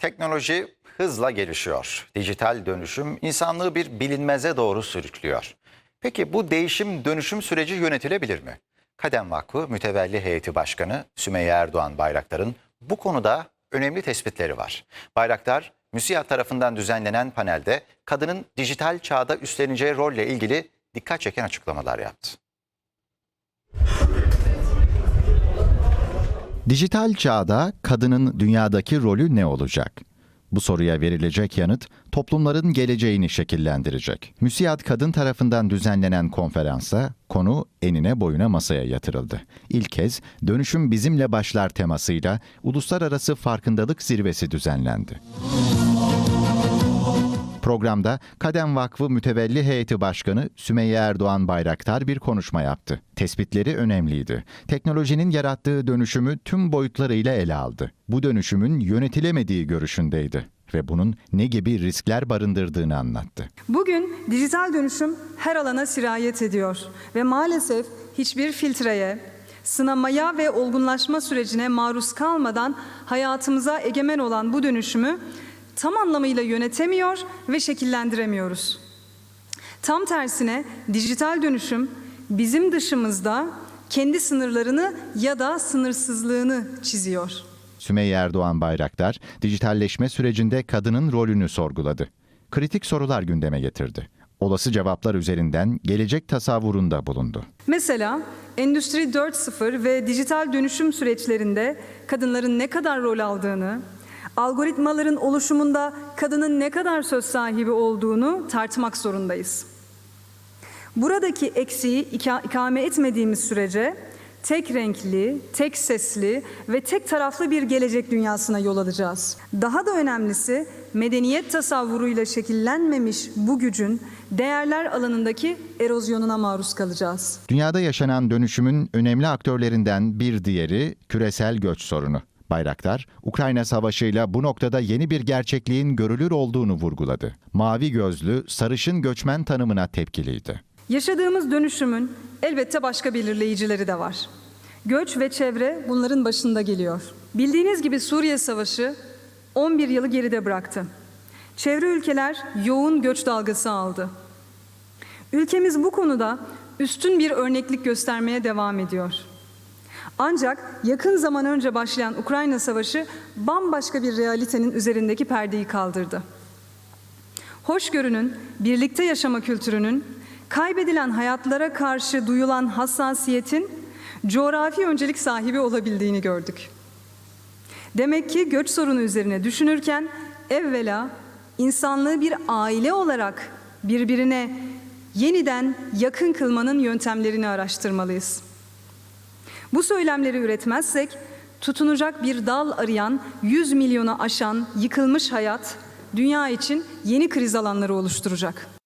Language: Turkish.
Teknoloji hızla gelişiyor. Dijital dönüşüm insanlığı bir bilinmeze doğru sürüklüyor. Peki bu değişim dönüşüm süreci yönetilebilir mi? Kadem Vakfı Mütevelli Heyeti Başkanı Sümeyye Erdoğan Bayraktar'ın bu konuda önemli tespitleri var. Bayraktar, MÜSİAD tarafından düzenlenen panelde kadının dijital çağda üstleneceği rolle ilgili dikkat çeken açıklamalar yaptı. Dijital çağda kadının dünyadaki rolü ne olacak? Bu soruya verilecek yanıt toplumların geleceğini şekillendirecek. Müsiyat Kadın tarafından düzenlenen konferansa konu enine boyuna masaya yatırıldı. İlk kez dönüşüm bizimle başlar temasıyla uluslararası farkındalık zirvesi düzenlendi. Programda Kadem Vakfı Mütevelli Heyeti Başkanı Sümeyye Erdoğan Bayraktar bir konuşma yaptı. Tespitleri önemliydi. Teknolojinin yarattığı dönüşümü tüm boyutlarıyla ele aldı. Bu dönüşümün yönetilemediği görüşündeydi ve bunun ne gibi riskler barındırdığını anlattı. Bugün dijital dönüşüm her alana sirayet ediyor ve maalesef hiçbir filtreye, sınamaya ve olgunlaşma sürecine maruz kalmadan hayatımıza egemen olan bu dönüşümü tam anlamıyla yönetemiyor ve şekillendiremiyoruz. Tam tersine dijital dönüşüm bizim dışımızda kendi sınırlarını ya da sınırsızlığını çiziyor. Sümeyye Erdoğan Bayraktar, dijitalleşme sürecinde kadının rolünü sorguladı. Kritik sorular gündeme getirdi. Olası cevaplar üzerinden gelecek tasavvurunda bulundu. Mesela Endüstri 4.0 ve dijital dönüşüm süreçlerinde kadınların ne kadar rol aldığını, algoritmaların oluşumunda kadının ne kadar söz sahibi olduğunu tartmak zorundayız. Buradaki eksiği ika- ikame etmediğimiz sürece tek renkli, tek sesli ve tek taraflı bir gelecek dünyasına yol alacağız. Daha da önemlisi medeniyet tasavvuruyla şekillenmemiş bu gücün değerler alanındaki erozyonuna maruz kalacağız. Dünyada yaşanan dönüşümün önemli aktörlerinden bir diğeri küresel göç sorunu. Bayraktar, Ukrayna Savaşı'yla bu noktada yeni bir gerçekliğin görülür olduğunu vurguladı. Mavi gözlü, sarışın göçmen tanımına tepkiliydi. Yaşadığımız dönüşümün elbette başka belirleyicileri de var. Göç ve çevre bunların başında geliyor. Bildiğiniz gibi Suriye Savaşı 11 yılı geride bıraktı. Çevre ülkeler yoğun göç dalgası aldı. Ülkemiz bu konuda üstün bir örneklik göstermeye devam ediyor. Ancak yakın zaman önce başlayan Ukrayna Savaşı bambaşka bir realitenin üzerindeki perdeyi kaldırdı. Hoşgörünün, birlikte yaşama kültürünün, kaybedilen hayatlara karşı duyulan hassasiyetin coğrafi öncelik sahibi olabildiğini gördük. Demek ki göç sorunu üzerine düşünürken evvela insanlığı bir aile olarak birbirine yeniden yakın kılmanın yöntemlerini araştırmalıyız. Bu söylemleri üretmezsek tutunacak bir dal arayan 100 milyonu aşan yıkılmış hayat dünya için yeni kriz alanları oluşturacak.